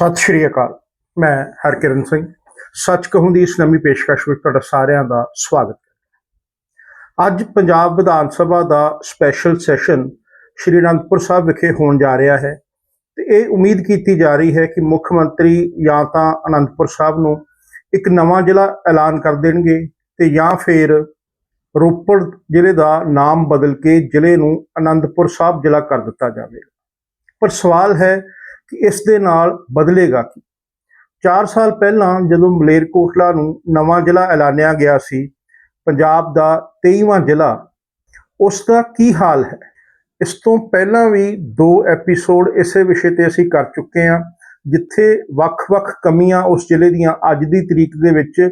ਸਤਿ ਸ਼੍ਰੀ ਅਕਾਲ, ਮੈਂ ਹਰਕਿਰਨ ਸਿੰਘ। ਸੱਚ ਕਹੂੰ ਦੀ ਇਸ ਨਵੀਂ ਪੇਸ਼ਕਸ਼ ਵਿੱਚ ਤੁਹਾਡਾ ਸਾਰਿਆਂ ਦਾ ਸਵਾਗਤ ਹੈ। ਅੱਜ ਪੰਜਾਬ ਵਿਧਾਨ ਸਭਾ ਦਾ ਸਪੈਸ਼ਲ ਸੈਸ਼ਨ ਸ਼੍ਰੀ ਅਨੰਦਪੁਰ ਸਾਹਿਬ ਵਿਖੇ ਹੋਣ ਜਾ ਰਿਹਾ ਹੈ ਤੇ ਇਹ ਉਮੀਦ ਕੀਤੀ ਜਾ ਰਹੀ ਹੈ ਕਿ ਮੁੱਖ ਮੰਤਰੀ ਜਾਂ ਤਾਂ ਅਨੰਦਪੁਰ ਸਾਹਿਬ ਨੂੰ ਇੱਕ ਨਵਾਂ ਜ਼ਿਲ੍ਹਾ ਐਲਾਨ ਕਰ ਦੇਣਗੇ ਤੇ ਜਾਂ ਫਿਰ ਰੋਪੜ ਜ਼ਿਲ੍ਹੇ ਦਾ ਨਾਮ ਬਦਲ ਕੇ ਜ਼ਿਲ੍ਹੇ ਨੂੰ ਅਨੰਦਪੁਰ ਸਾਹਿਬ ਜ਼ਿਲ੍ਹਾ ਕਰ ਦਿੱਤਾ ਜਾਵੇਗਾ। ਪਰ ਸਵਾਲ ਹੈ ਕਿ ਇਸ ਦੇ ਨਾਲ ਬਦਲੇਗਾ ਕੀ? 4 ਸਾਲ ਪਹਿਲਾਂ ਜਦੋਂ ਮਲੇਰਕੋਟਲਾ ਨੂੰ ਨਵਾਂ ਜ਼ਿਲ੍ਹਾ ਐਲਾਨਿਆ ਗਿਆ ਸੀ, ਪੰਜਾਬ ਦਾ 23ਵਾਂ ਜ਼ਿਲ੍ਹਾ, ਉਸ ਦਾ ਕੀ ਹਾਲ ਹੈ? ਇਸ ਤੋਂ ਪਹਿਲਾਂ ਵੀ ਦੋ ਐਪੀਸੋਡ ਇਸੇ ਵਿਸ਼ੇ ਤੇ ਅਸੀਂ ਕਰ ਚੁੱਕੇ ਹਾਂ, ਜਿੱਥੇ ਵੱਖ-ਵੱਖ ਕਮੀਆਂ ਉਸ ਜ਼ਿਲ੍ਹੇ ਦੀਆਂ ਅੱਜ ਦੀ ਤਰੀਕ ਦੇ ਵਿੱਚ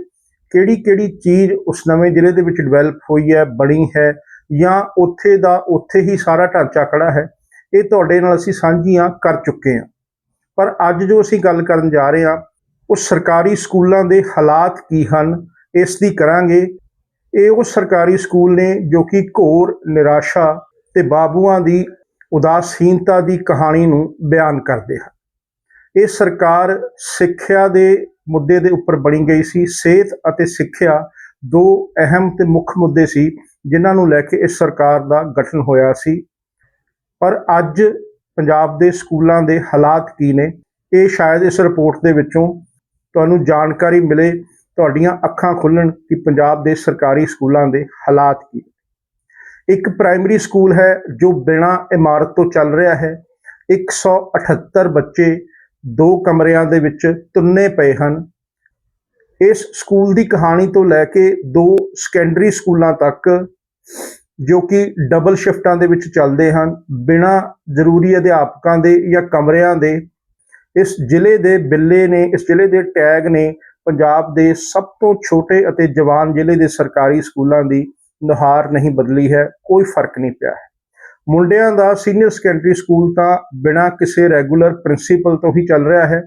ਕਿਹੜੀ-ਕਿਹੜੀ ਚੀਜ਼ ਉਸ ਨਵੇਂ ਜ਼ਿਲ੍ਹੇ ਦੇ ਵਿੱਚ ਡਿਵੈਲਪ ਹੋਈ ਹੈ, ਬਣੀ ਹੈ, ਜਾਂ ਉੱਥੇ ਦਾ ਉੱਥੇ ਹੀ ਸਾਰਾ ਢਾਂਚਾ ਖੜਾ ਹੈ, ਇਹ ਤੁਹਾਡੇ ਨਾਲ ਅਸੀਂ ਸਾਂਝੀਆਂ ਕਰ ਚੁੱਕੇ ਹਾਂ। ਪਰ ਅੱਜ ਜੋ ਅਸੀਂ ਗੱਲ ਕਰਨ ਜਾ ਰਹੇ ਹਾਂ, ਉਹ ਸਰਕਾਰੀ ਸਕੂਲਾਂ ਦੇ ਹਾਲਾਤ ਕੀ ਹਨ, ਇਸ ਦੀ ਕਰਾਂਗੇ। ਇਹ ਉਹ ਸਰਕਾਰੀ ਸਕੂਲ ਨੇ ਜੋ ਕਿ ਘੋਰ ਨਿਰਾਸ਼ਾ ਤੇ ਬਾਬੂਆਂ ਦੀ ਉਦਾਸੀਨਤਾ ਦੀ ਕਹਾਣੀ ਨੂੰ ਬਿਆਨ ਕਰਦੇ ਹਨ। ਇਹ ਸਰਕਾਰ ਸਿੱਖਿਆ ਦੇ ਮੁੱਦੇ ਦੇ ਉੱਪਰ ਬਣੀ ਗਈ ਸੀ। ਸਿਹਤ ਅਤੇ ਸਿੱਖਿਆ ਦੋ ਅਹਿਮ ਤੇ ਮੁੱਖ ਮੁੱਦੇ ਸੀ, ਜਿਨ੍ਹਾਂ ਨੂੰ ਲੈ ਕੇ ਇਸ ਸਰਕਾਰ ਦਾ ਗਠਨ ਹੋਇਆ ਸੀ। ਪਰ ਅੱਜ ਪੰਜਾਬ ਦੇ ਸਕੂਲਾਂ ਦੇ ਹਾਲਾਤ ਕੀ ਨੇ? ਇਹ ਸ਼ਾਇਦ ਇਸ ਰਿਪੋਰਟ ਦੇ ਵਿੱਚੋਂ ਤੁਹਾਨੂੰ ਜਾਣਕਾਰੀ ਮਿਲੇ, ਤੁਹਾਡੀਆਂ ਅੱਖਾਂ ਖੁੱਲਣ ਕਿ ਪੰਜਾਬ ਦੇ ਸਰਕਾਰੀ ਸਕੂਲਾਂ ਦੇ ਹਾਲਾਤ ਕੀ ਇੱਕ ਪ੍ਰਾਇਮਰੀ ਸਕੂਲ ਹੈ ਜੋ ਬਿਨਾਂ ਇਮਾਰਤ ਤੋਂ ਚੱਲ ਰਿਹਾ ਹੈ। 178 ਬੱਚੇ ਦੋ ਕਮਰਿਆਂ ਦੇ ਵਿੱਚ ਤੁੰਨੇ ਪਏ ਹਨ। ਇਸ ਸਕੂਲ ਦੀ ਕਹਾਣੀ ਤੋਂ ਲੈ ਕੇ ਦੋ ਸੈਕੰਡਰੀ ਸਕੂਲਾਂ ਤੱਕ ਜੋ ਕਿ ਡਬਲ ਸ਼ਿਫਟਾਂ ਦੇ ਵਿੱਚ ਚੱਲਦੇ ਹਨ, ਬਿਨਾਂ ਜ਼ਰੂਰੀ ਅਧਿਆਪਕਾਂ ਦੇ ਜਾਂ ਕਮਰਿਆਂ ਦੇ। ਇਸ ਜ਼ਿਲ੍ਹੇ ਦੇ ਬਿੱਲੇ ਨੇ, ਇਸ ਜ਼ਿਲ੍ਹੇ ਦੇ ਟੈਗ ਨੇ ਪੰਜਾਬ ਦੇ ਸਭ ਤੋਂ ਛੋਟੇ ਅਤੇ ਜਵਾਨ ਜ਼ਿਲ੍ਹੇ ਦੇ ਸਰਕਾਰੀ ਸਕੂਲਾਂ ਦੀ ਨੁਹਾਰ ਨਹੀਂ ਬਦਲੀ ਹੈ, ਕੋਈ ਫ਼ਰਕ ਨਹੀਂ ਪਿਆ ਹੈ। ਮੁੰਡਿਆਂ ਦਾ ਸੀਨੀਅਰ ਸੈਕੰਡਰੀ ਸਕੂਲ ਤਾਂ ਬਿਨਾਂ ਕਿਸੇ ਰੈਗੂਲਰ ਪ੍ਰਿੰਸੀਪਲ ਤੋਂ ਹੀ ਚੱਲ ਰਿਹਾ ਹੈ।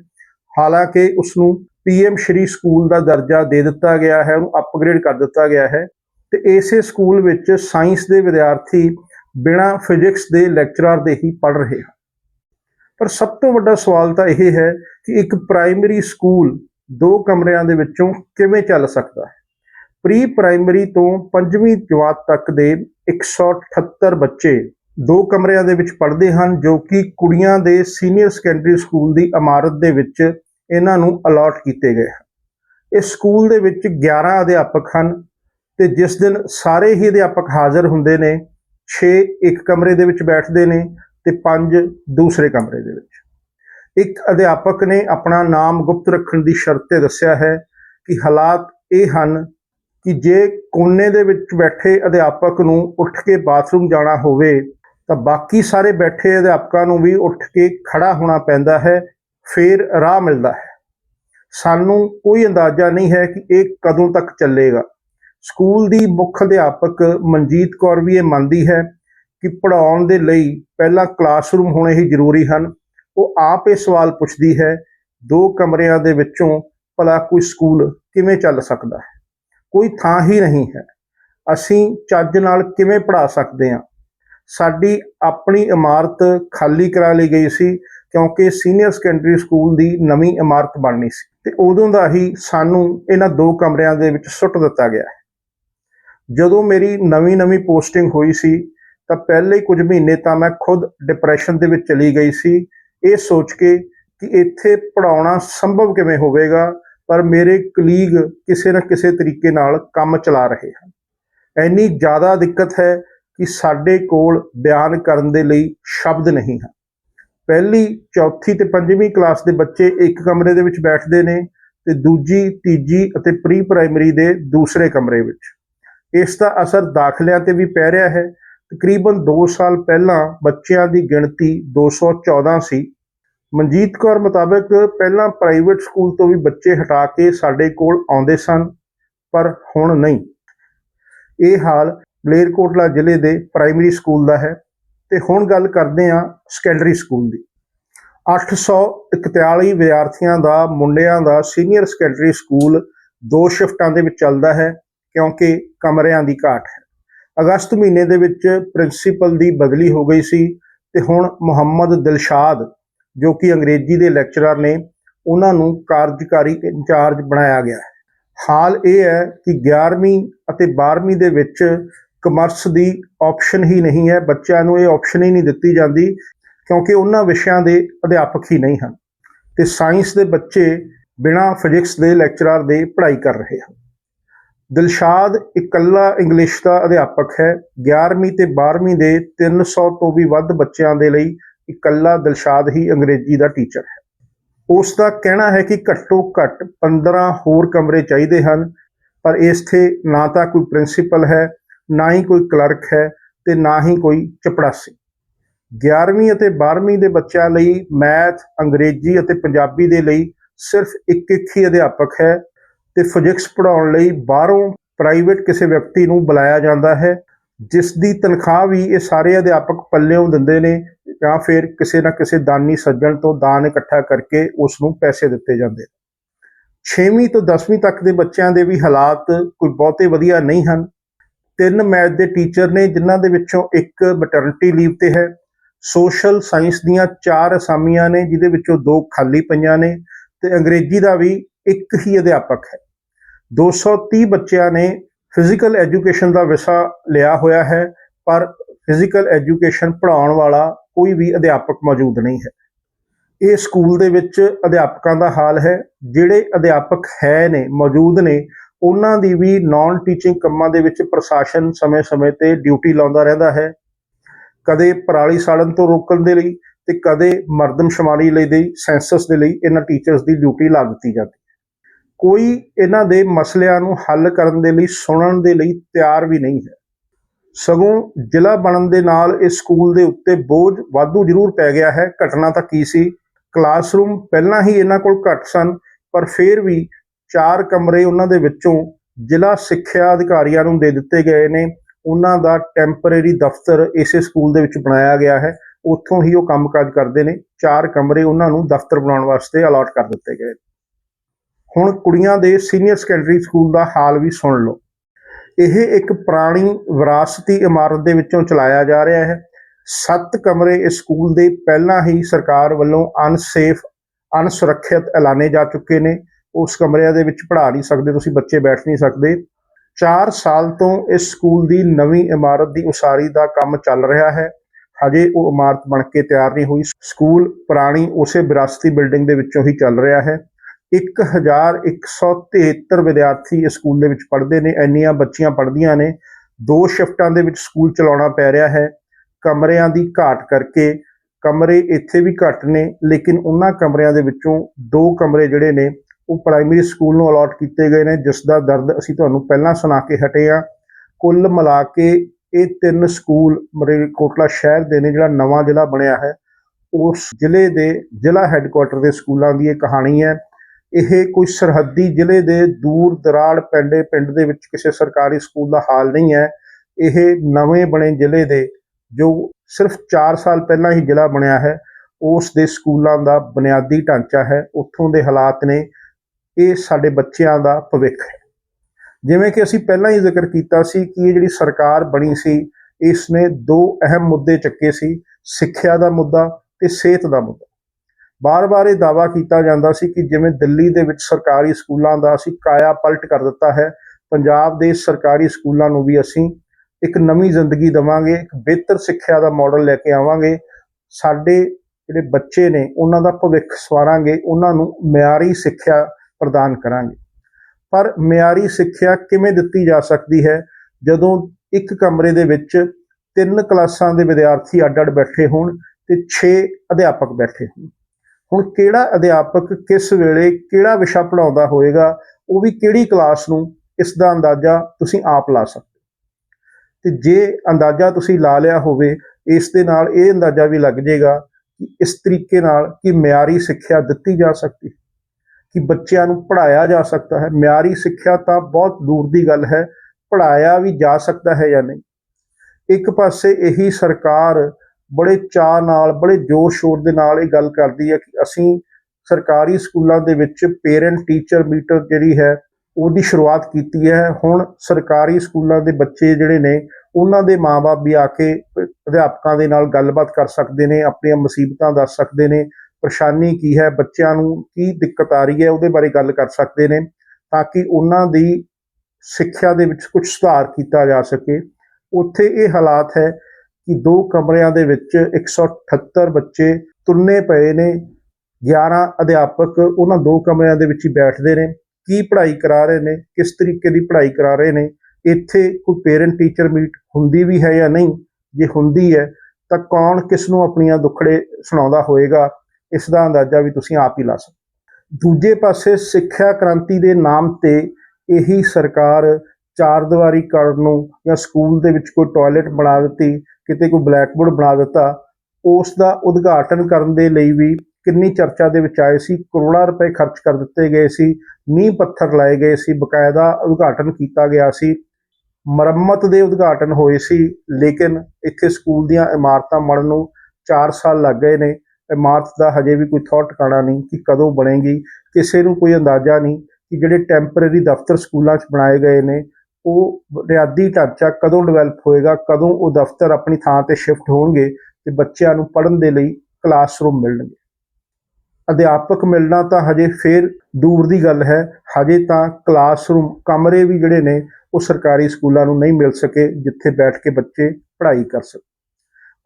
ਹਾਲਾਂਕਿ ਉਸ ਨੂੰ ਪੀਐਮ ਸ਼੍ਰੀ ਸਕੂਲ ਦਾ ਦਰਜਾ ਦੇ ਦਿੱਤਾ ਗਿਆ ਹੈ, ਉਹਨੂੰ ਅਪਗ੍ਰੇਡ ਕਰ ਦਿੱਤਾ ਗਿਆ ਹੈ। ਤੇ ਇਸੇ ਸਕੂਲ ਵਿੱਚ ਸਾਇੰਸ ਦੇ ਵਿਦਿਆਰਥੀ ਬਿਨਾਂ ਫਿਜ਼ਿਕਸ ਦੇ ਲੈਕਚਰਰ ਦੇ ਹੀ ਪੜ੍ਹ ਰਹੇ ਹਨ। ਪਰ ਸਭ ਤੋਂ ਵੱਡਾ ਸਵਾਲ ਤਾਂ ਇਹ ਹੈ ਕਿ ਇੱਕ ਪ੍ਰਾਇਮਰੀ ਸਕੂਲ ਦੋ ਕਮਰਿਆਂ ਦੇ ਵਿੱਚੋਂ ਕਿਵੇਂ ਚੱਲ ਸਕਦਾ ਹੈ? ਪ੍ਰੀ ਪ੍ਰਾਇਮਰੀ ਤੋਂ ਪੰਜਵੀਂ ਜਮਾਤ ਤੱਕ ਦੇ 178 ਬੱਚੇ ਦੋ ਕਮਰਿਆਂ ਦੇ ਵਿੱਚ ਪੜ੍ਹਦੇ ਹਨ, ਜੋ ਕਿ ਕੁੜੀਆਂ ਦੇ ਸੀਨੀਅਰ ਸੈਕੰਡਰੀ ਸਕੂਲ ਦੀ ਇਮਾਰਤ ਦੇ ਵਿੱਚ ਇਹਨਾਂ ਨੂੰ ਅਲਾਟ ਕੀਤੇ ਗਏ ਹਨ। ਇਸ ਸਕੂਲ ਦੇ ਵਿੱਚ 11 ਅਧਿਆਪਕ ਹਨ ਤੇ ਜਿਸ ਦਿਨ ਸਾਰੇ ਹੀ ਅਧਿਆਪਕ ਹਾਜ਼ਰ ਹੁੰਦੇ ਨੇ 6 ਇੱਕ ਕਮਰੇ ਦੇ ਵਿੱਚ ਬੈਠਦੇ ਨੇ ਤੇ 5 ਦੂਸਰੇ ਕਮਰੇ ਦੇ ਵਿੱਚ। ਇੱਕ ਅਧਿਆਪਕ ਨੇ ਆਪਣਾ ਨਾਮ ਗੁਪਤ ਰੱਖਣ ਦੀ ਸ਼ਰਤ ਤੇ ਦੱਸਿਆ ਹੈ ਕਿ ਹਾਲਾਤ ਇਹ ਹਨ ਕਿ ਜੇ ਕੋਨੇ ਦੇ ਵਿੱਚ ਬੈਠੇ ਅਧਿਆਪਕ ਨੂੰ ਉੱਠ ਕੇ ਬਾਥਰੂਮ ਜਾਣਾ ਹੋਵੇ, ਤਾਂ ਬਾਕੀ ਸਾਰੇ ਬੈਠੇ ਅਧਿਆਪਕਾਂ ਨੂੰ ਵੀ ਉੱਠ ਕੇ ਖੜਾ ਹੋਣਾ ਪੈਂਦਾ ਹੈ, ਫਿਰ ਰਾਹ ਮਿਲਦਾ ਹੈ। ਸਾਨੂੰ ਕੋਈ ਅੰਦਾਜ਼ਾ ਨਹੀਂ ਹੈ ਕਿ ਇਹ ਕਦੋਂ ਤੱਕ ਚੱਲੇਗਾ। ਸਕੂਲ ਦੀ ਮੁੱਖ ਅਧਿਆਪਕ ਮਨਜੀਤ ਕੌਰ ਵੀ ਇਹ ਮੰਨਦੀ ਹੈ ਕਿ ਪੜਾਉਣ ਦੇ ਲਈ ਪਹਿਲਾਂ ਕਲਾਸਰੂਮ ਹੋਣੇ ਹੀ ਜ਼ਰੂਰੀ ਹਨ। ਉਹ ਆਪ ਇਹ ਸਵਾਲ ਪੁੱਛਦੀ ਹੈ, ਦੋ ਕਮਰਿਆਂ ਦੇ ਵਿੱਚੋਂ ਭਲਾ ਕੋਈ ਸਕੂਲ ਕਿਵੇਂ ਚੱਲ ਸਕਦਾ ਹੈ? ਕੋਈ ਥਾਂ ਹੀ ਨਹੀਂ ਹੈ। ਅਸੀਂ ਚੱਜ ਨਾਲ ਕਿਵੇਂ ਪੜਾ ਸਕਦੇ ਹਾਂ? ਸਾਡੀ ਆਪਣੀ ਇਮਾਰਤ ਖਾਲੀ ਕਰਾ ਲਈ ਗਈ ਸੀ ਕਿਉਂਕਿ ਸੀਨੀਅਰ ਸੈਕੰਡਰੀ ਸਕੂਲ ਦੀ ਨਵੀਂ ਇਮਾਰਤ ਬਣਨੀ ਸੀ ਤੇ ਉਦੋਂ ਦਾ ਹੀ ਸਾਨੂੰ ਇਹਨਾਂ ਦੋ ਕਮਰਿਆਂ ਦੇ ਵਿੱਚ ਸੁੱਟ ਦਿੱਤਾ ਗਿਆ ਹੈ। ਜਦੋਂ ਮੇਰੀ ਨਵੀਂ-ਨਵੀਂ ਪੋਸਟਿੰਗ ਹੋਈ ਸੀ, ਤਾਂ ਪਹਿਲੇ ਕੁਝ ਮਹੀਨੇ ਤਾਂ ਮੈਂ ਖੁਦ ਡਿਪਰੈਸ਼ਨ ਦੇ ਵਿੱਚ ਚਲੀ ਗਈ ਸੀ। ਇਹ ਸੋਚ ਕੇ ਕਿ ਇੱਥੇ ਪੜਾਉਣਾ ਸੰਭਵ ਕਿਵੇਂ ਹੋਵੇਗਾ, ਪਰ ਮੇਰੇ ਕਲੀਗ ਕਿਸੇ ਨਾ ਕਿਸੇ ਤਰੀਕੇ ਨਾਲ ਕੰਮ ਚਲਾ ਰਹੇ ਹਨ। ਇੰਨੀ ਜ਼ਿਆਦਾ ਦਿੱਕਤ ਹੈ ਕਿ ਸਾਡੇ ਕੋਲ ਬਿਆਨ ਕਰਨ ਦੇ ਲਈ ਸ਼ਬਦ ਨਹੀਂ ਹਨ। ਪਹਿਲੀ, ਚੌਥੀ ਤੇ ਪੰਜਵੀਂ ਕਲਾਸ ਦੇ ਬੱਚੇ ਇੱਕ ਕਮਰੇ ਦੇ ਵਿੱਚ ਬੈਠਦੇ ਨੇ ਤੇ ਦੂਜੀ, ਤੀਜੀ ਅਤੇ ਪ੍ਰੀ ਪ੍ਰਾਇਮਰੀ ਦੇ ਦੂਸਰੇ ਕਮਰੇ ਵਿੱਚ। ਇਸ ਦਾ ਅਸਰ ਦਾਖਲਿਆਂ ਤੇ ਵੀ ਪੈ ਰਿਹਾ ਹੈ। ਤਕਰੀਬਨ 2 ਸਾਲ ਪਹਿਲਾਂ ਬੱਚਿਆਂ ਦੀ ਗਿਣਤੀ 214 ਸੀ ਮਨਜੀਤ ਕੌਰ ਮੁਤਾਬਕ ਪਹਿਲਾਂ ਪ੍ਰਾਈਵੇਟ ਸਕੂਲ ਤੋਂ ਵੀ ਬੱਚੇ ਹਟਾ ਕੇ ਸਾਡੇ ਕੋਲ ਆਉਂਦੇ ਸਨ, ਪਰ ਹੁਣ ਨਹੀਂ। ਇਹ ਹਾਲ ਬਲੇਰਕੋਟਲਾ ਜ਼ਿਲ੍ਹੇ ਦੇ ਪ੍ਰਾਇਮਰੀ ਸਕੂਲ ਦਾ ਹੈ ਤੇ ਹੁਣ ਗੱਲ ਕਰਦੇ ਹਾਂ ਸੈਕੰਡਰੀ ਸਕੂਲ ਦੀ। 841 ਵਿਦਿਆਰਥੀਆਂ ਦਾ ਮੁੰਡਿਆਂ ਦਾ ਸੀਨੀਅਰ ਸੈਕੰਡਰੀ ਸਕੂਲ ਦੋ ਸ਼ਿਫਟਾਂ ਦੇ ਵਿੱਚ ਚੱਲਦਾ ਹੈ। ਕਿਉਂਕਿ ਕਮਰਿਆਂ ਦੀ ਘਾਟ ਹੈ। ਅਗਸਤ ਮਹੀਨੇ ਦੇ ਵਿੱਚ ਪ੍ਰਿੰਸੀਪਲ ਦੀ ਬਦਲੀ ਹੋ ਗਈ ਸੀ ਤੇ ਹੁਣ ਮੁਹੰਮਦ ਦਿਲਸ਼ਾਦ, ਜੋ ਕਿ ਅੰਗਰੇਜ਼ੀ ਦੇ ਲੈਕਚਰਰ ਨੇ, ਉਹਨਾਂ ਨੂੰ ਕਾਰਜਕਾਰੀ ਇੰਚਾਰਜ ਬਣਾਇਆ ਗਿਆ ਹੈ। ਹਾਲ ਇਹ ਹੈ ਕਿ 11ਵੀਂ ਅਤੇ 12ਵੀਂ ਦੇ ਵਿੱਚ ਕਮਰਸ ਦੀ ਆਪਸ਼ਨ ਹੀ ਨਹੀਂ ਹੈ, ਬੱਚਿਆਂ ਨੂੰ ਇਹ ਆਪਸ਼ਨ ਹੀ ਨਹੀਂ ਦਿੱਤੀ ਜਾਂਦੀ, ਕਿਉਂਕਿ ਉਹਨਾਂ ਵਿਸ਼ਿਆਂ ਦੇ ਅਧਿਆਪਕ ਹੀ ਨਹੀਂ ਹਨ ਤੇ ਸਾਇੰਸ ਦੇ ਬੱਚੇ ਬਿਨਾਂ ਫਿਜ਼ਿਕਸ ਦੇ ਲੈਕਚਰਰ ਦੇ ਪੜ੍ਹਾਈ ਕਰ ਰਹੇ ਹਨ। ਦਿਲਸ਼ਾਦ ਇਕੱਲਾ ਇੰਗਲਿਸ਼ ਦਾ ਅਧਿਆਪਕ ਹੈ। 11ਵੀਂ ਤੇ 12ਵੀਂ ਦੇ 300 ਤੋਂ ਵੀ ਵੱਧ ਬੱਚਿਆਂ ਦੇ ਲਈ ਇਕੱਲਾ ਦਿਲਸ਼ਾਦ ਹੀ ਅੰਗਰੇਜ਼ੀ ਦਾ ਟੀਚਰ ਹੈ। ਉਸ ਦਾ ਕਹਿਣਾ ਹੈ ਕਿ ਘੱਟੋ ਘੱਟ 15 ਹੋਰ ਕਮਰੇ ਚਾਹੀਦੇ ਹਨ, ਪਰ ਇੱਥੇ ਨਾ ਤਾਂ ਕੋਈ ਪ੍ਰਿੰਸੀਪਲ ਹੈ, ਨਾ ਹੀ ਕੋਈ ਕਲਰਕ ਹੈ ਤੇ ਨਾ ਹੀ ਕੋਈ ਚਪੜਾਸੀ। 11ਵੀਂ ਅਤੇ 12ਵੀਂ ਦੇ ਬੱਚਿਆਂ ਲਈ ਮੈਥ, ਅੰਗਰੇਜ਼ੀ ਅਤੇ ਪੰਜਾਬੀ ਦੇ ਲਈ ਸਿਰਫ ਇੱਕ ਇੱਕ ਹੀ ਅਧਿਆਪਕ ਹੈ ਤੇ ਫਿਜ਼ਿਕਸ ਪੜ੍ਹਾਉਣ ਲਈ ਬਾਹਰੋਂ ਪ੍ਰਾਈਵੇਟ ਕਿਸੇ ਵਿਅਕਤੀ ਨੂੰ ਬੁਲਾਇਆ ਜਾਂਦਾ ਹੈ ਜਿਸ ਦੀ ਤਨਖਾਹ ਵੀ ਇਹ ਸਾਰੇ ਅਧਿਆਪਕ ਪੱਲਿਓਂ ਦਿੰਦੇ ਨੇ ਜਾਂ ਫਿਰ ਕਿਸੇ ਨਾ ਕਿਸੇ ਦਾਨੀ ਸੱਜਣ ਤੋਂ ਦਾਨ ਇਕੱਠਾ ਕਰਕੇ ਉਸ ਨੂੰ ਪੈਸੇ ਦਿੱਤੇ ਜਾਂਦੇ 6ਵੀਂ ਤੋਂ 10ਵੀਂ ਤੱਕ ਦੇ ਬੱਚਿਆਂ ਦੇ ਵੀ ਹਾਲਾਤ ਕੋਈ ਬਹੁਤੇ ਵਧੀਆ ਨਹੀਂ ਹਨ। ਤਿੰਨ ਮੈਥ ਦੇ ਟੀਚਰ ਨੇ, ਜਿਨ੍ਹਾਂ ਦੇ ਵਿੱਚੋਂ ਇੱਕ ਮੈਟਰਨਿਟੀ ਲੀਵ ਤੇ ਹੈ। ਸੋਸ਼ਲ ਸਾਇੰਸ ਦੀਆਂ ਚਾਰ ਅਸਾਮੀਆਂ ਨੇ, ਜਿਹਦੇ ਵਿੱਚੋਂ ਦੋ ਖਾਲੀ ਪਈਆਂ ਨੇ ਤੇ ਅੰਗਰੇਜ਼ੀ ਦਾ ਵੀ ਇੱਕ ਹੀ ਅਧਿਆਪਕ ਹੈ। 230 ਬੱਚਿਆਂ ਨੇ ਫਿਜ਼ੀਕਲ ਐਜੂਕੇਸ਼ਨ ਦਾ ਵਿਸ਼ਾ ਲਿਆ ਹੋਇਆ ਹੈ, ਪਰ ਫਿਜ਼ੀਕਲ ਐਜੂਕੇਸ਼ਨ ਪੜ੍ਹਾਉਣ ਵਾਲਾ ਕੋਈ ਵੀ ਅਧਿਆਪਕ ਮੌਜੂਦ ਨਹੀਂ ਹੈ। ਇਹ ਸਕੂਲ ਦੇ ਵਿੱਚ ਅਧਿਆਪਕਾਂ ਦਾ ਹਾਲ ਹੈ। ਜਿਹੜੇ ਅਧਿਆਪਕ ਹੈ ਨੇ, ਮੌਜੂਦ ਨੇ, ਉਹਨਾਂ ਦੀ ਵੀ ਨਾਨ ਟੀਚਿੰਗ ਕੰਮਾਂ ਦੇ ਵਿੱਚ ਪ੍ਰਸ਼ਾਸਨ ਸਮੇਂ-ਸਮੇਂ ਤੇ ਡਿਊਟੀ ਲਾਉਂਦਾ ਰਹਿੰਦਾ ਹੈ। ਕਦੇ ਪਰਾਲੀ ਸਾੜਨ ਤੋਂ ਰੋਕਣ ਦੇ ਲਈ ਤੇ ਕਦੇ ਮਰਦਮਸ਼ੁਮਾਰੀ ਲਈ ਦੇ ਸੈਂਸਸ ਦੇ ਲਈ ਇਹਨਾਂ ਟੀਚਰਸ ਦੀ ਡਿਊਟੀ ਲਾ ਦਿੱਤੀ ਜਾਂਦੀ ਕੋਈ ਇਹਨਾਂ ਦੇ ਮਸਲਿਆਂ ਨੂੰ ਹੱਲ ਕਰਨ ਦੇ ਲਈ, ਸੁਣਨ ਦੇ ਲਈ ਤਿਆਰ ਵੀ ਨਹੀਂ ਹੈ। ਸਗੋਂ ਜ਼ਿਲ੍ਹਾ ਬਣਨ ਦੇ ਨਾਲ ਇਸ ਸਕੂਲ ਦੇ ਉੱਤੇ ਬੋਝ ਵਾਧੂ ਜ਼ਰੂਰ ਪੈ ਗਿਆ ਹੈ। ਘਟਨਾ ਤਾਂ ਕੀ ਸੀ? ਕਲਾਸਰੂਮ ਪਹਿਲਾਂ ਹੀ ਇਹਨਾਂ ਕੋਲ ਘੱਟ ਸਨ, ਪਰ ਫਿਰ ਵੀ ਚਾਰ ਕਮਰੇ ਉਹਨਾਂ ਦੇ ਵਿੱਚੋਂ ਜ਼ਿਲ੍ਹਾ ਸਿੱਖਿਆ ਅਧਿਕਾਰੀਆਂ ਨੂੰ ਦੇ ਦਿੱਤੇ ਗਏ ਨੇ। ਉਹਨਾਂ ਦਾ ਟੈਂਪਰੇਰੀ ਦਫ਼ਤਰ ਇਸੇ ਸਕੂਲ ਦੇ ਵਿੱਚ ਬਣਾਇਆ ਗਿਆ ਹੈ। ਉੱਥੋਂ ਹੀ ਉਹ ਕੰਮਕਾਜ ਕਰਦੇ ਨੇ। ਚਾਰ ਕਮਰੇ ਉਹਨਾਂ ਨੂੰ ਦਫ਼ਤਰ ਬਣਾਉਣ ਵਾਸਤੇ ਅਲਾਟ ਕਰ ਦਿੱਤੇ ਗਏ ਹੁਣ ਕੁੜੀਆਂ ਦੇ ਸੀਨੀਅਰ ਸੈਕੰਡਰੀ ਸਕੂਲ ਦਾ ਹਾਲ ਵੀ ਸੁਣ ਲਓ। ਇਹ ਇੱਕ ਪੁਰਾਣੀ ਵਿਰਾਸਤੀ ਇਮਾਰਤ ਦੇ ਵਿੱਚੋਂ ਚਲਾਇਆ ਜਾ ਰਿਹਾ ਹੈ। ਸੱਤ ਕਮਰੇ ਇਸ ਸਕੂਲ ਦੇ ਪਹਿਲਾਂ ਹੀ ਸਰਕਾਰ ਵੱਲੋਂ ਅਨਸੇਫ ਅਨਸੁਰੱਖਿਅਤ ਐਲਾਨੇ ਜਾ ਚੁੱਕੇ ਨੇ। ਉਸ ਕਮਰਿਆਂ ਦੇ ਵਿੱਚ ਪੜ੍ਹਾ ਨਹੀਂ ਸਕਦੇ, ਤੁਸੀਂ ਬੱਚੇ ਬੈਠ ਨਹੀਂ ਸਕਦੇ। 4 ਸਾਲ ਤੋਂ ਇਸ ਸਕੂਲ ਦੀ ਨਵੀਂ ਇਮਾਰਤ ਦੀ ਉਸਾਰੀ ਦਾ ਕੰਮ ਚੱਲ ਰਿਹਾ ਹੈ। ਹਜੇ ਉਹ ਇਮਾਰਤ ਬਣ ਕੇ ਤਿਆਰ ਨਹੀਂ ਹੋਈ। ਸਕੂਲ ਪੁਰਾਣੀ ਉਸੇ ਵਿਰਾਸਤੀ ਬਿਲਡਿੰਗ ਦੇ ਵਿੱਚੋਂ ਹੀ ਚੱਲ ਰਿਹਾ ਹੈ। 1173 ਵਿਦਿਆਰਥੀ ਇਸ ਸਕੂਲ ਦੇ ਵਿੱਚ ਪੜ੍ਹਦੇ ਨੇ, ਇੰਨੀਆਂ ਬੱਚੀਆਂ ਪੜ੍ਹਦੀਆਂ ਨੇ। ਦੋ ਸ਼ਿਫਟਾਂ ਦੇ ਵਿੱਚ ਸਕੂਲ ਚਲਾਉਣਾ ਪੈ ਰਿਹਾ ਹੈ। ਕਮਰਿਆਂ ਦੀ ਘਾਟ ਕਰਕੇ ਕਮਰੇ ਇੱਥੇ ਵੀ ਘੱਟ ਨੇ, ਲੇਕਿਨ ਉਹਨਾਂ ਕਮਰਿਆਂ ਦੇ ਵਿੱਚੋਂ ਦੋ ਕਮਰੇ ਜਿਹੜੇ ਨੇ, ਉਹ ਪ੍ਰਾਇਮਰੀ ਸਕੂਲ ਨੂੰ ਅਲਾਟ ਕੀਤੇ ਗਏ ਨੇ, ਜਿਸ ਦਾ ਦਰਦ ਅਸੀਂ ਤੁਹਾਨੂੰ ਪਹਿਲਾਂ ਸੁਣਾ ਕੇ ਹਟੇ ਆ ਕੁੱਲ ਮਿਲਾ ਕੇ ਇਹ ਤਿੰਨ ਸਕੂਲ ਮਰੇਕੋਟਲਾ ਸ਼ਹਿਰ ਦੇ ਨੇ, ਜਿਹੜਾ ਨਵਾਂ ਜ਼ਿਲ੍ਹਾ ਬਣਿਆ ਹੈ। ਉਸ ਜ਼ਿਲ੍ਹੇ ਦੇ ਜ਼ਿਲ੍ਹਾ ਹੈੱਡਕੁਆਟਰ ਦੇ ਸਕੂਲਾਂ ਦੀ ਇਹ ਕਹਾਣੀ ਹੈ। ਇਹ ਕੋਈ ਸਰਹੱਦੀ ਜ਼ਿਲ੍ਹੇ ਦੇ ਦੂਰ ਦਰਾੜ ਪੈਂਡੇ ਪਿੰਡ ਦੇ ਵਿੱਚ ਕਿਸੇ ਸਰਕਾਰੀ ਸਕੂਲ ਦਾ ਹਾਲ ਨਹੀਂ ਹੈ। ਇਹ ਨਵੇਂ ਬਣੇ ਜ਼ਿਲ੍ਹੇ ਦੇ ਜੋ ਸਿਰਫ 4 ਸਾਲ ਪਹਿਲਾਂ ਹੀ ਜ਼ਿਲ੍ਹਾ ਬਣਿਆ ਹੈ, ਉਸ ਦੇ ਸਕੂਲਾਂ ਦਾ ਬੁਨਿਆਦੀ ਢਾਂਚਾ ਹੈ, ਉੱਥੋਂ ਦੇ ਹਾਲਾਤ ਨੇ, ਇਹ ਸਾਡੇ ਬੱਚਿਆਂ ਦਾ ਭਵਿੱਖ ਹੈ। ਜਿਵੇਂ ਕਿ ਅਸੀਂ ਪਹਿਲਾਂ ਹੀ ਜ਼ਿਕਰ ਕੀਤਾ ਸੀ ਕਿ ਇਹ ਜਿਹੜੀ ਸਰਕਾਰ ਬਣੀ ਸੀ, ਇਸ ਨੇ ਦੋ ਅਹਿਮ ਮੁੱਦੇ ਚੱਕੇ ਸੀ, ਸਿੱਖਿਆ ਦਾ ਮੁੱਦਾ ਤੇ ਸਿਹਤ ਦਾ ਮੁੱਦਾ। ਬਾਰ-ਬਾਰ ਇਹ ਦਾਵਾ ਕੀਤਾ ਜਾਂਦਾ ਸੀ ਕਿ ਜਿਵੇਂ ਦਿੱਲੀ ਦੇ ਵਿੱਚ ਸਰਕਾਰੀ ਸਕੂਲਾਂ ਦਾ ਅਸੀਂ ਕਾਇਆ ਪਲਟ ਕਰ ਦਿੱਤਾ ਹੈ, ਪੰਜਾਬ ਦੇ ਸਰਕਾਰੀ ਸਕੂਲਾਂ ਨੂੰ ਵੀ ਅਸੀਂ ਇੱਕ ਨਵੀਂ ਜ਼ਿੰਦਗੀ ਦੇਵਾਂਗੇ, ਇੱਕ ਬਿਹਤਰ ਸਿੱਖਿਆ ਦਾ ਮਾਡਲ ਲੈ ਕੇ ਆਵਾਂਗੇ। ਸਾਡੇ ਜਿਹੜੇ ਬੱਚੇ ਨੇ, ਉਹਨਾਂ ਦਾ ਭਵਿੱਖ ਸਵਾਰਾਂਗੇ, ਉਹਨਾਂ ਨੂੰ ਮਿਆਰੀ ਸਿੱਖਿਆ ਪ੍ਰਦਾਨ ਕਰਾਂਗੇ। ਪਰ ਮਿਆਰੀ ਸਿੱਖਿਆ ਕਿਵੇਂ ਦਿੱਤੀ ਜਾ ਸਕਦੀ ਹੈ? ਜਦੋਂ ਇੱਕ ਕਮਰੇ ਦੇ ਵਿੱਚ ਤਿੰਨ ਕਲਾਸਾਂ ਦੇ ਵਿਦਿਆਰਥੀ ਅੱਡ-ਅੱਡ ਬੈਠੇ ਹੋਣ ਤੇ 6 ਅਧਿਆਪਕ ਬੈਠੇ ਹੋਣ ਹੁਣ ਕਿਹੜਾ ਅਧਿਆਪਕ ਕਿਸ ਵੇਲੇ ਕਿਹੜਾ ਵਿਸ਼ਾ ਪੜਾਉਂਦਾ ਹੋਵੇਗਾ ਉਹ ਵੀ ਕਿਹੜੀ ਕਲਾਸ ਨੂੰ ਇਸ ਦਾ ਅੰਦਾਜ਼ਾ ਤੁਸੀਂ ਆਪ ਲਾ ਸਕਦੇ ਤੇ ਜੇ ਅੰਦਾਜ਼ਾ ਤੁਸੀਂ ਲਾ ਲਿਆ ਹੋਵੇ, ਇਸ ਦੇ ਨਾਲ ਇਹ ਅੰਦਾਜ਼ਾ ਵੀ ਲੱਗ ਜਾਏਗਾ ਕਿ ਇਸ ਤਰੀਕੇ ਨਾਲ ਕਿ ਮਿਆਰੀ ਸਿੱਖਿਆ ਦਿੱਤੀ ਜਾ ਸਕਦੀ ਕਿ ਬੱਚਿਆਂ ਨੂੰ ਪੜਾਇਆ ਜਾ ਸਕਦਾ ਹੈ। ਮਿਆਰੀ ਸਿੱਖਿਆ ਤਾਂ ਬਹੁਤ ਦੂਰ ਦੀ ਗੱਲ ਹੈ ਪੜਾਇਆ ਵੀ ਜਾ ਸਕਦਾ ਹੈ ਜਾਂ ਨਹੀਂ। ਇੱਕ ਪਾਸੇ ਇਹੀ ਸਰਕਾਰ ਬੜੇ ਚਾਅ ਨਾਲ, ਬੜੇ ਜ਼ੋਰ ਸ਼ੋਰ ਦੇ ਨਾਲ ਇਹ ਗੱਲ ਕਰਦੀ ਹੈ ਕਿ ਅਸੀਂ ਸਰਕਾਰੀ ਸਕੂਲਾਂ ਦੇ ਵਿੱਚ ਪੇਰੈਂਟ ਟੀਚਰ ਮੀਟਰ ਜਿਹੜੀ ਹੈ, ਉਹਦੀ ਸ਼ੁਰੂਆਤ ਕੀਤੀ ਹੈ। ਹੁਣ ਸਰਕਾਰੀ ਸਕੂਲਾਂ ਦੇ ਬੱਚੇ ਜਿਹੜੇ ਨੇ, ਉਹਨਾਂ ਦੇ ਮਾਪੇ ਵੀ ਆ ਕੇ ਅਧਿਆਪਕਾਂ ਦੇ ਨਾਲ ਗੱਲਬਾਤ ਕਰ ਸਕਦੇ ਨੇ, ਆਪਣੀਆਂ ਮੁਸੀਬਤਾਂ ਦੱਸ ਸਕਦੇ ਨੇ। ਪਰੇਸ਼ਾਨੀ ਕੀ ਹੈ, ਬੱਚਿਆਂ ਨੂੰ ਕੀ ਦਿੱਕਤ ਆ ਰਹੀ ਹੈ, ਉਹਦੇ ਬਾਰੇ ਗੱਲ ਕਰ ਸਕਦੇ ਨੇ ਤਾਂ ਕਿ ਉਹਨਾਂ ਦੀ ਸਿੱਖਿਆ ਦੇ ਵਿੱਚ ਕੁਝ ਸੁਧਾਰ ਕੀਤਾ ਜਾ ਸਕੇ। ਉੱਥੇ ਇਹ ਹਾਲਾਤ ਹੈ ਕਿ ਦੋ ਕਮਰਿਆਂ ਦੇ ਵਿੱਚ 178 ਬੱਚੇ ਤੁੰਨੇ ਪਏ ਨੇ। 11 ਅਧਿਆਪਕ ਉਹਨਾਂ ਦੋ ਕਮਰਿਆਂ ਦੇ ਵਿੱਚ ਹੀ ਬੈਠਦੇ ਨੇ। ਕੀ ਪੜ੍ਹਾਈ ਕਰਾ ਰਹੇ ਨੇ? ਕਿਸ ਤਰੀਕੇ ਦੀ ਪੜ੍ਹਾਈ ਕਰਾ ਰਹੇ ਨੇ? ਇੱਥੇ ਕੋਈ ਪੇਰੈਂਟ ਟੀਚਰ ਮੀਟ ਹੁੰਦੀ ਵੀ ਹੈ ਜਾਂ ਨਹੀਂ? ਜੇ ਹੁੰਦੀ ਹੈ, ਤਾਂ ਕੌਣ ਕਿਸ ਨੂੰ ਆਪਣੀਆਂ ਦੁੱਖੜੇ ਸੁਣਾਉਂਦਾ ਹੋਏਗਾ? ਇਸ ਦਾ ਅੰਦਾਜ਼ਾ ਵੀ ਤੁਸੀਂ ਆਪ ਹੀ ਲਾ ਸਕਦੇ ਦੂਜੇ ਪਾਸੇ ਸਿੱਖਿਆ ਕ੍ਰਾਂਤੀ ਦੇ ਨਾਮ ਤੇ ਇਹੀ ਸਰਕਾਰ ਚਾਰ ਦੀਵਾਰੀ ਕਰਨ ਨੂੰ ਜਾਂ ਸਕੂਲ ਦੇ ਵਿੱਚ ਕੋਈ ਟਾਇਲਟ ਬਣਾ ਦਿੱਤੀ, ਕਿਤੇ ਕੋਈ ਬਲੈਕਬੋਰਡ ਬਣਾ ਦਿੱਤਾ ਉਸ ਦਾ ਉਦਘਾਟਨ ਕਰਨ ਦੇ ਲਈ ਵੀ ਕਿੰਨੀ ਚਰਚਾ ਦੇ ਵਿੱਚ ਆਏ ਸੀ, ਕਰੋੜਾਂ ਰੁਪਏ ਖਰਚ ਕਰ ਦਿੱਤੇ ਗਏ ਸੀ, ਨੀਂਹ ਪੱਥਰ ਲਾਏ ਗਏ ਸੀ, ਬਕਾਇਦਾ ਉਦਘਾਟਨ ਕੀਤਾ ਗਿਆ ਸੀ। ਮੁਰੰਮਤ ਦੇ ਉਦਘਾਟਨ ਹੋਏ ਸੀ, ਲੇਕਿਨ ਇੱਥੇ ਸਕੂਲ ਦੀਆਂ ਇਮਾਰਤਾਂ ਬਣਨ ਨੂੰ 4 ਸਾਲ ਲੱਗ ਗਏ ਨੇ। ਇਮਾਰਤ ਦਾ ਹਜੇ ਵੀ ਕੋਈ ਥੌ ਟਿਕਾਣਾ ਨਹੀਂ ਕਿ ਕਦੋਂ ਬਣੇਗੀ। ਕਿਸੇ ਨੂੰ ਕੋਈ ਅੰਦਾਜ਼ਾ ਨਹੀਂ ਕਿ ਜਿਹੜੇ ਟੈਂਪਰੇਰੀ ਦਫ਼ਤਰ ਸਕੂਲਾਂ 'ਚ ਬਣਾਏ ਗਏ ਨੇ ਉਹ ਬੁਨਿਆਦੀ ਢਾਂਚਾ ਕਦੋਂ ਡਿਵੈਲਪ ਹੋਏਗਾ, ਕਦੋਂ ਉਹ ਦਫ਼ਤਰ ਆਪਣੀ ਥਾਂ ਤੇ ਸ਼ਿਫਟ ਹੋਣਗੇ ਤੇ ਬੱਚਿਆਂ ਨੂੰ ਪੜ੍ਹਨ ਦੇ ਲਈ ਕਲਾਸਰੂਮ ਮਿਲਣਗੇ। ਅਧਿਆਪਕ ਮਿਲਣਾ ਤਾਂ ਹਜੇ ਫੇਰ ਦੂਰ ਦੀ ਗੱਲ ਹੈ, ਹਜੇ ਤਾਂ ਕਲਾਸਰੂਮ ਕਮਰੇ ਵੀ ਜਿਹੜੇ ਨੇ, ਉਹ ਸਰਕਾਰੀ ਸਕੂਲਾਂ ਨੂੰ ਨਹੀਂ ਮਿਲ ਸਕੇ ਜਿੱਥੇ ਬੈਠ ਕੇ ਬੱਚੇ ਪੜ੍ਹਾਈ ਕਰ ਸਕਣ।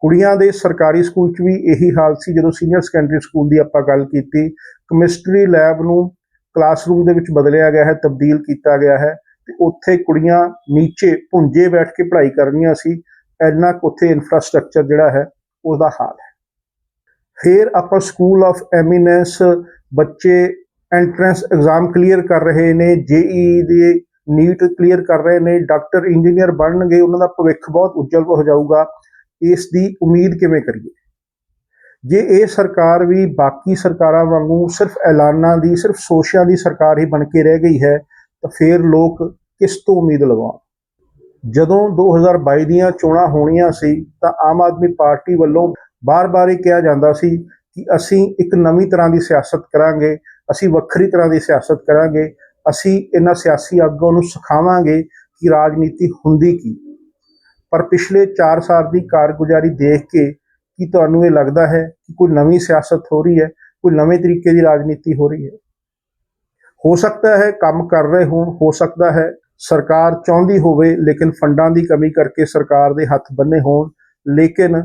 ਕੁੜੀਆਂ ਦੇ ਸਰਕਾਰੀ ਸਕੂਲ 'ਚ ਵੀ ਇਹੀ ਹਾਲ ਸੀ ਜਦੋਂ ਸੀਨੀਅਰ ਸੈਕੰਡਰੀ ਸਕੂਲ ਦੀ ਆਪਾਂ ਗੱਲ ਕੀਤੀ। ਕੈਮਿਸਟਰੀ ਲੈਬ ਨੂੰ ਕਲਾਸਰੂਮ ਦੇ ਵਿੱਚ ਬਦਲਿਆ ਗਿਆ ਹੈ, ਤਬਦੀਲ ਕੀਤਾ ਗਿਆ ਹੈ। ਤੇ ਉੱਥੇ ਕੁੜੀਆਂ ਨੀਚੇ ਭੁੰਜੇ ਬੈਠ ਕੇ ਪੜ੍ਹਾਈ ਕਰਨੀਆਂ ਸੀ, ਇੰਨਾ ਕੁ ਉੱਥੇ ਇਨਫਰਾਸਟ੍ਰਕਚਰ ਜਿਹੜਾ ਹੈ, ਉਹਦਾ ਹਾਲ ਹੈ। ਫਿਰ ਆਪਾਂ ਸਕੂਲ ਆਫ ਐਮੀਨੈਂਸ ਬੱਚੇ ਐਂਟਰੈਂਸ ਐਗਜ਼ਾਮ ਕਲੀਅਰ ਕਰ ਰਹੇ ਨੇ, ਜੇਈ ਦੇ ਨੀਟ ਕਲੀਅਰ ਕਰ ਰਹੇ ਨੇ ਡਾਕਟਰ ਇੰਜੀਨੀਅਰ ਬਣਨਗੇ, ਉਹਨਾਂ ਦਾ ਭਵਿੱਖ ਬਹੁਤ ਉਜਵਲ ਹੋ ਜਾਊਗਾ। ਇਸ ਦੀ ਉਮੀਦ ਕਿਵੇਂ ਕਰੀਏ? ਜੇ ਇਹ ਸਰਕਾਰ ਵੀ ਬਾਕੀ ਸਰਕਾਰਾਂ ਵਾਂਗੂ ਸਿਰਫ ਐਲਾਨਾਂ ਦੀ, ਸਿਰਫ ਸੋਸ਼ਿਆਂ ਦੀ ਸਰਕਾਰ ਹੀ ਬਣ ਕੇ ਰਹਿ ਗਈ ਹੈ ਤਾਂ ਫਿਰ ਲੋਕ ਕਿਸ ਤੋਂ ਉਮੀਦ ਲਗਾਉਣ? ਜਦੋਂ 2022 ਦੀਆਂ ਚੋਣਾਂ ਹੋਣੀਆਂ ਸੀ, ਤਾਂ ਆਮ ਆਦਮੀ ਪਾਰਟੀ ਵੱਲੋਂ ਬਾਰ-ਬਾਰ ਇਹ ਕਿਹਾ ਜਾਂਦਾ ਸੀ ਕਿ ਅਸੀਂ ਇੱਕ ਨਵੀਂ ਤਰ੍ਹਾਂ ਦੀ ਸਿਆਸਤ ਕਰਾਂਗੇ, ਅਸੀਂ ਵੱਖਰੀ ਤਰ੍ਹਾਂ ਦੀ ਸਿਆਸਤ ਕਰਾਂਗੇ, ਅਸੀਂ ਇਹਨਾਂ ਸਿਆਸੀ ਆਗੂਆਂ ਨੂੰ ਸਿਖਾਵਾਂਗੇ ਕਿ ਰਾਜਨੀਤੀ ਹੁੰਦੀ ਕੀ। ਪਰ ਪਿਛਲੇ 4 ਸਾਲ ਦੀ ਕਾਰਗੁਜ਼ਾਰੀ ਦੇਖ ਕੇ ਕੀ ਤੁਹਾਨੂੰ ਇਹ ਲੱਗਦਾ ਹੈ ਕਿ ਕੋਈ ਨਵੀਂ ਸਿਆਸਤ ਹੋ ਰਹੀ ਹੈ, ਕੋਈ ਨਵੇਂ ਤਰੀਕੇ ਦੀ ਰਾਜਨੀਤੀ ਹੋ ਰਹੀ ਹੈ? ਹੋ ਸਕਦਾ ਹੈ ਕੰਮ ਕਰ ਰਹੇ ਹੋਣ, ਹੋ ਸਕਦਾ ਹੈ ਸਰਕਾਰ ਚਾਹੁੰਦੀ ਹੋਵੇ, ਲੇਕਿਨ ਫੰਡਾਂ ਦੀ ਕਮੀ ਕਰਕੇ ਸਰਕਾਰ ਦੇ ਹੱਥ ਬੰਨੇ ਹੋਣ। ਲੇਕਿਨ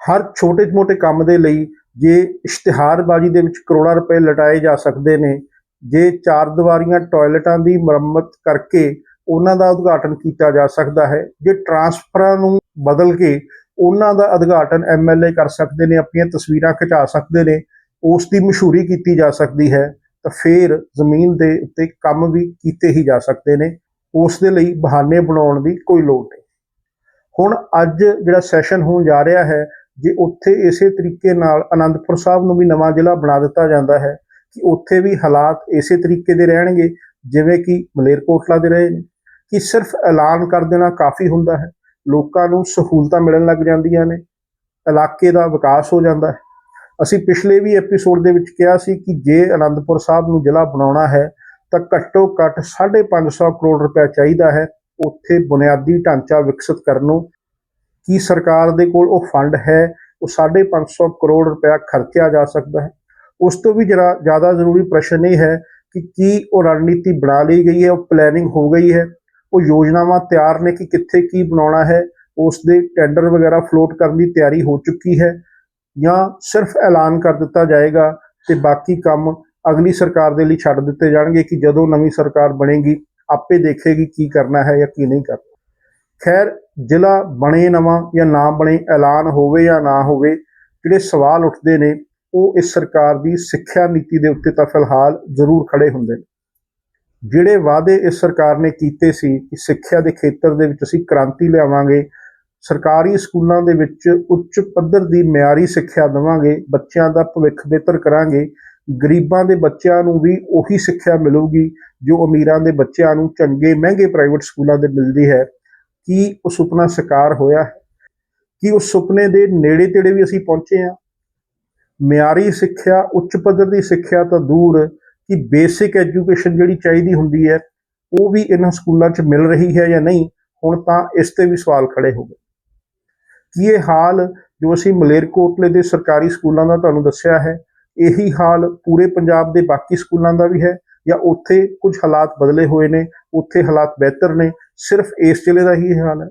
ਹਰ ਛੋਟੇ-ਮੋਟੇ ਕੰਮ ਦੇ ਲਈ ਜੇ ਇਸ਼ਤਿਹਾਰਬਾਜ਼ੀ ਦੇ ਵਿੱਚ ਕਰੋੜਾਂ ਰੁਪਏ ਲਟਾਏ ਜਾ ਸਕਦੇ ਨੇ, ਜੇ ਚਾਰ ਦੀਵਾਰੀਆਂ ਟਾਇਲਟਾਂ ਦੀ ਮੁਰੰਮਤ ਕਰਕੇ ਉਹਨਾਂ ਦਾ ਉਦਘਾਟਨ ਕੀਤਾ ਜਾ ਸਕਦਾ ਹੈ, ਜੇ ਟਰਾਂਸਫਰਾਂ ਨੂੰ ਬਦਲ ਕੇ ਉਹਨਾਂ ਦਾ ਉਦਘਾਟਨ ਐਮਐਲਏ ਕਰ ਸਕਦੇ ਨੇ, ਆਪਣੀਆਂ ਤਸਵੀਰਾਂ ਖਿਚਾ ਸਕਦੇ ਨੇ, ਉਸ ਦੀ ਮਸ਼ਹੂਰੀ ਕੀਤੀ ਜਾ ਸਕਦੀ ਹੈ। ਤਾਂ ਫਿਰ ਜ਼ਮੀਨ ਦੇ ਉੱਤੇ ਕੰਮ ਵੀ ਕੀਤੇ ਹੀ ਜਾ ਸਕਦੇ ਨੇ। ਉਸ ਦੇ ਲਈ ਬਹਾਨੇ ਬਣਾਉਣ ਦੀ ਕੋਈ ਲੋੜ ਨਹੀਂ। ਹੁਣ ਅੱਜ ਜਿਹੜਾ ਸੈਸ਼ਨ ਹੋਣ ਜਾ ਰਿਹਾ ਹੈ, ਜੇ ਉੱਥੇ ਇਸੇ ਤਰੀਕੇ ਨਾਲ ਆਨੰਦਪੁਰ ਸਾਹਿਬ ਨੂੰ ਵੀ ਨਵਾਂ ਜ਼ਿਲ੍ਹਾ ਬਣਾ ਦਿੱਤਾ ਜਾਂਦਾ ਹੈ ਕਿ ਉੱਥੇ ਵੀ ਹਾਲਾਤ ਇਸੇ ਤਰੀਕੇ ਦੇ ਰਹਿਣਗੇ, ਜਿਵੇਂ ਕਿ ਮਲੇਰਕੋਟਲਾ ਦੇ ਰਹੇ ਨੇ, ਕਿ ਸਿਰਫ ਐਲਾਨ ਕਰ ਦੇਣਾ ਕਾਫੀ ਹੁੰਦਾ ਹੈ। ਲੋਕਾਂ ਨੂੰ ਸਹੂਲਤਾਂ ਮਿਲਣ ਲੱਗ ਜਾਂਦੀਆਂ ਨੇ। ਇਲਾਕੇ ਦਾ ਵਿਕਾਸ ਹੋ ਜਾਂਦਾ ਹੈ। ਅਸੀਂ ਪਿਛਲੇ ਵੀ ਐਪੀਸੋਡ ਦੇ ਵਿੱਚ ਕਿਹਾ ਸੀ ਕਿ ਜੇ ਅਨੰਦਪੁਰ ਸਾਹਿਬ ਨੂੰ ਜ਼ਿਲ੍ਹਾ ਬਣਾਉਣਾ ਹੈ, ਤਾਂ ਘੱਟੋ ਘੱਟ 550 ਕਰੋੜ ਰੁਪਏ ਚਾਹੀਦਾ ਹੈ ਉੱਥੇ ਬੁਨਿਆਦੀ ਢਾਂਚਾ ਵਿਕਸਿਤ ਕਰਨ ਨੂੰ। ਕੀ ਸਰਕਾਰ ਦੇ ਕੋਲ ਉਹ ਫੰਡ ਹੈ, ਉਹ 550 ਕਰੋੜ ਰੁਪਏ ਖਰਚਿਆ ਜਾ ਸਕਦਾ ਹੈ? ਉਸ ਤੋਂ ਵੀ ਜਰਾ ਜ਼ਿਆਦਾ ਜ਼ਰੂਰੀ ਪ੍ਰਸ਼ਨ ਇਹ ਹੈ ਕਿ ਕੀ ਉਹ ਰਣਨੀਤੀ ਬਣਾ ਲਈ ਗਈ ਹੈ, ਉਹ ਪਲੈਨਿੰਗ ਹੋ ਗਈ ਹੈ, ਉਹ ਯੋਜਨਾਵਾਂ ਤਿਆਰ ਨੇ ਕਿ ਕਿੱਥੇ ਕੀ ਬਣਾਉਣਾ ਹੈ, ਉਸ ਦੇ ਟੈਂਡਰ ਵਗੈਰਾ ਫਲੋਟ ਕਰਨ ਦੀ ਤਿਆਰੀ ਹੋ ਚੁੱਕੀ ਹੈ ਜਾਂ ਸਿਰਫ ਐਲਾਨ ਕਰ ਦਿੱਤਾ ਜਾਏਗਾ ਤੇ ਬਾਕੀ ਕੰਮ ਅਗਲੀ ਸਰਕਾਰ ਦੇ ਲਈ ਛੱਡ ਦਿੱਤੇ ਜਾਣਗੇ ਕਿ ਜਦੋਂ ਨਵੀਂ ਸਰਕਾਰ ਬਣੇਗੀ, ਆਪੇ ਦੇਖੇਗੀ ਕੀ ਕਰਨਾ ਹੈ ਜਾਂ ਕੀ ਨਹੀਂ ਕਰਨਾ। ਖੈਰ, ਜ਼ਿਲ੍ਹਾ ਬਣੇ ਨਵਾਂ ਜਾਂ ਨਾ ਬਣੇ, ਐਲਾਨ ਹੋਵੇ ਜਾਂ ਨਾ ਹੋਵੇ, ਜਿਹੜੇ ਸਵਾਲ ਉੱਠਦੇ ਨੇ, ਉਹ ਇਸ ਸਰਕਾਰ ਦੀ ਸਿੱਖਿਆ ਨੀਤੀ ਦੇ ਉੱਤੇ ਤਾਂ ਫਿਲਹਾਲ ਜ਼ਰੂਰ ਖੜੇ ਹੁੰਦੇ ਨੇ। ਜਿਹੜੇ ਵਾਅਦੇ ਇਸ ਸਰਕਾਰ ਨੇ ਕੀਤੇ ਸੀ ਕਿ ਸਿੱਖਿਆ ਦੇ ਖੇਤਰ ਦੇ ਵਿੱਚ ਅਸੀਂ ਕ੍ਰਾਂਤੀ ਲਿਆਵਾਂਗੇ ਸਰਕਾਰੀ ਸਕੂਲਾਂ ਦੇ ਵਿੱਚ ਉੱਚ ਪੱਧਰ ਦੀ ਮਿਆਰੀ ਸਿੱਖਿਆ ਦੇਵਾਂਗੇ, ਬੱਚਿਆਂ ਦਾ ਭਵਿੱਖ ਬਿਹਤਰ ਕਰਾਂਗੇ, ਗਰੀਬਾਂ ਦੇ ਬੱਚਿਆਂ ਨੂੰ ਵੀ ਉਹੀ ਸਿੱਖਿਆ ਮਿਲੂਗੀ ਜੋ ਅਮੀਰਾਂ ਦੇ ਬੱਚਿਆਂ ਨੂੰ ਚੰਗੇ, ਮਹਿੰਗੇ ਪ੍ਰਾਈਵੇਟ ਸਕੂਲਾਂ ਦੇ ਮਿਲਦੀ ਹੈ। ਕੀ ਉਹ ਸੁਪਨਾ ਸਾਕਾਰ ਹੋਇਆ? ਹੈ ਕੀ ਉਸ ਸੁਪਨੇ ਦੇ ਨੇੜੇ ਤੇੜੇ ਵੀ ਅਸੀਂ ਪਹੁੰਚੇ ਹਾਂ? ਮਿਆਰੀ ਸਿੱਖਿਆ, ਉੱਚ ਪੱਧਰ ਦੀ ਸਿੱਖਿਆ ਤਾਂ ਦੂਰ ਕਿ ਬੇਸਿਕ ਐਜੂਕੇਸ਼ਨ ਜਿਹੜੀ ਚਾਹੀਦੀ ਹੁੰਦੀ ਹੈ, ਉਹ ਵੀ ਇਹਨਾਂ ਸਕੂਲਾਂ 'ਚ ਮਿਲ ਰਹੀ ਹੈ ਜਾਂ ਨਹੀਂ? ਹੁਣ ਤਾਂ ਇਸ ਤੇ ਵੀ ਸਵਾਲ ਖੜੇ ਹੋ ਗਏ। ਕੀ ਇਹ ਹਾਲ ਜੋ ਅਸੀਂ ਮਲੇਰਕੋਟਲੇ ਦੇ ਸਰਕਾਰੀ ਸਕੂਲਾਂ ਦਾ ਤੁਹਾਨੂੰ ਦੱਸਿਆ ਹੈ, ਇਹੀ ਹਾਲ ਪੂਰੇ ਪੰਜਾਬ ਦੇ ਬਾਕੀ ਸਕੂਲਾਂ ਦਾ ਵੀ ਹੈ ਜਾਂ ਉੱਥੇ ਕੁਝ ਹਾਲਾਤ ਬਦਲੇ ਹੋਏ ਨੇ, ਉੱਥੇ ਹਾਲਾਤ ਬਿਹਤਰ ਨੇ, ਸਿਰਫ ਇਸ ਜ਼ਿਲ੍ਹੇ ਦਾ ਹੀ ਹਾਲ ਹੈ?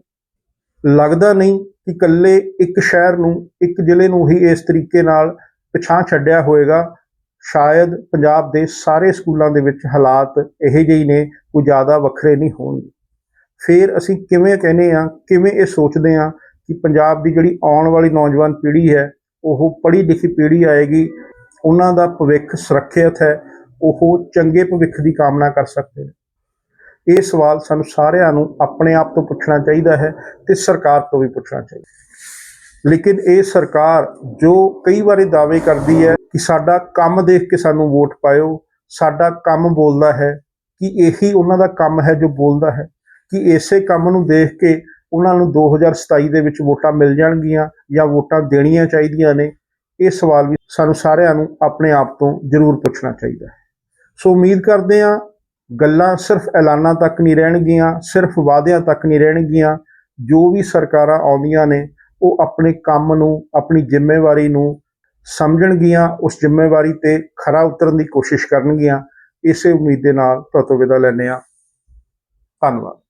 ਲੱਗਦਾ ਨਹੀਂ ਕਿ ਇਕੱਲੇ ਇੱਕ ਸ਼ਹਿਰ ਨੂੰ, ਇੱਕ ਜ਼ਿਲ੍ਹੇ ਨੂੰ ਹੀ ਇਸ ਤਰੀਕੇ ਨਾਲ ਪਛਾਣ ਛੱਡਿਆ ਹੋਏਗਾ। ਸ਼ਾਇਦ ਪੰਜਾਬ ਦੇ ਸਾਰੇ ਸਕੂਲਾਂ ਦੇ ਵਿੱਚ ਹਾਲਾਤ ਇਹੋ ਜਿਹੇ ਹੀ ਨੇ, ਕੋਈ ਜ਼ਿਆਦਾ ਵੱਖਰੇ ਨਹੀਂ ਹੋਣਗੇ। ਫਿਰ ਅਸੀਂ ਕਿਵੇਂ ਕਹਿੰਦੇ ਆ ਕਿਵੇਂ ਇਹ ਸੋਚਦੇ ਆ ਕਿ ਪੰਜਾਬ ਦੀ ਜਿਹੜੀ ਆਉਣ ਵਾਲੀ ਨੌਜਵਾਨ ਪੀੜ੍ਹੀ ਹੈ, ਉਹ ਪੜ੍ਹੀ ਲਿਖੀ ਪੀੜ੍ਹੀ ਆਏਗੀ, ਉਹਨਾਂ ਦਾ ਭਵਿੱਖ ਸੁਰੱਖਿਅਤ ਹੈ, ਉਹ ਚੰਗੇ ਭਵਿੱਖ ਦੀ ਕਾਮਨਾ ਕਰ ਸਕਦੇ ਨੇ। ਇਹ ਸਵਾਲ ਸਾਨੂੰ ਸਾਰਿਆਂ ਨੂੰ ਆਪਣੇ ਆਪ ਤੋਂ ਪੁੱਛਣਾ ਚਾਹੀਦਾ ਹੈ ਤੇ ਸਰਕਾਰ ਤੋਂ ਵੀ ਪੁੱਛਣਾ ਚਾਹੀਦਾ ਲੇਕਿਨ ਇਹ ਸਰਕਾਰ ਜੋ ਕਈ ਵਾਰੀ ਦਾਅਵੇ ਕਰਦੀ ਹੈ ਕਿ ਸਾਡਾ ਕੰਮ ਦੇਖ ਕੇ ਸਾਨੂੰ ਵੋਟ ਪਾਇਓ, ਸਾਡਾ ਕੰਮ ਬੋਲਦਾ ਹੈ, ਕਿ ਇਹੀ ਉਹਨਾਂ ਦਾ ਕੰਮ ਹੈ ਜੋ ਬੋਲਦਾ ਹੈ, ਕਿ ਇਸੇ ਕੰਮ ਨੂੰ ਦੇਖ ਕੇ ਉਹਨਾਂ ਨੂੰ 2027 ਦੇ ਵਿੱਚ ਵੋਟਾਂ ਮਿਲ ਜਾਣਗੀਆਂ ਜਾਂ ਵੋਟਾਂ ਦੇਣੀਆਂ ਚਾਹੀਦੀਆਂ ਨੇ, ਇਹ ਸਵਾਲ ਵੀ ਸਾਨੂੰ ਸਾਰਿਆਂ ਨੂੰ ਆਪਣੇ ਆਪ ਤੋਂ ਜ਼ਰੂਰ ਪੁੱਛਣਾ ਚਾਹੀਦਾ ਹੈ। ਸੋ ਉਮੀਦ ਕਰਦੇ ਹਾਂ ਗੱਲਾਂ ਸਿਰਫ ਐਲਾਨਾਂ ਤੱਕ ਨਹੀਂ ਰਹਿਣਗੀਆਂ, ਸਿਰਫ ਵਾਅਦਿਆਂ ਤੱਕ ਨਹੀਂ ਰਹਿਣਗੀਆਂ। ਜੋ ਵੀ ਸਰਕਾਰਾਂ ਆਉਂਦੀਆਂ ਨੇ, ਉਹ ਆਪਣੇ ਕੰਮ ਨੂੰ, ਆਪਣੀ ਜ਼ਿੰਮੇਵਾਰੀ ਨੂੰ ਸਮਝਣਗੀਆਂ, ਉਸ ਜ਼ਿੰਮੇਵਾਰੀ ਤੇ ਖਰਾ ਉਤਰਨ ਦੀ ਕੋਸ਼ਿਸ਼ ਕਰਨਗੀਆਂ। ਇਸੇ ਉਮੀਦ ਦੇ ਨਾਲ ਤੁਹਾਤੋਂ ਵਿਦਾ ਲੈਂਦੇ ਹਾਂ। ਧੰਨਵਾਦ।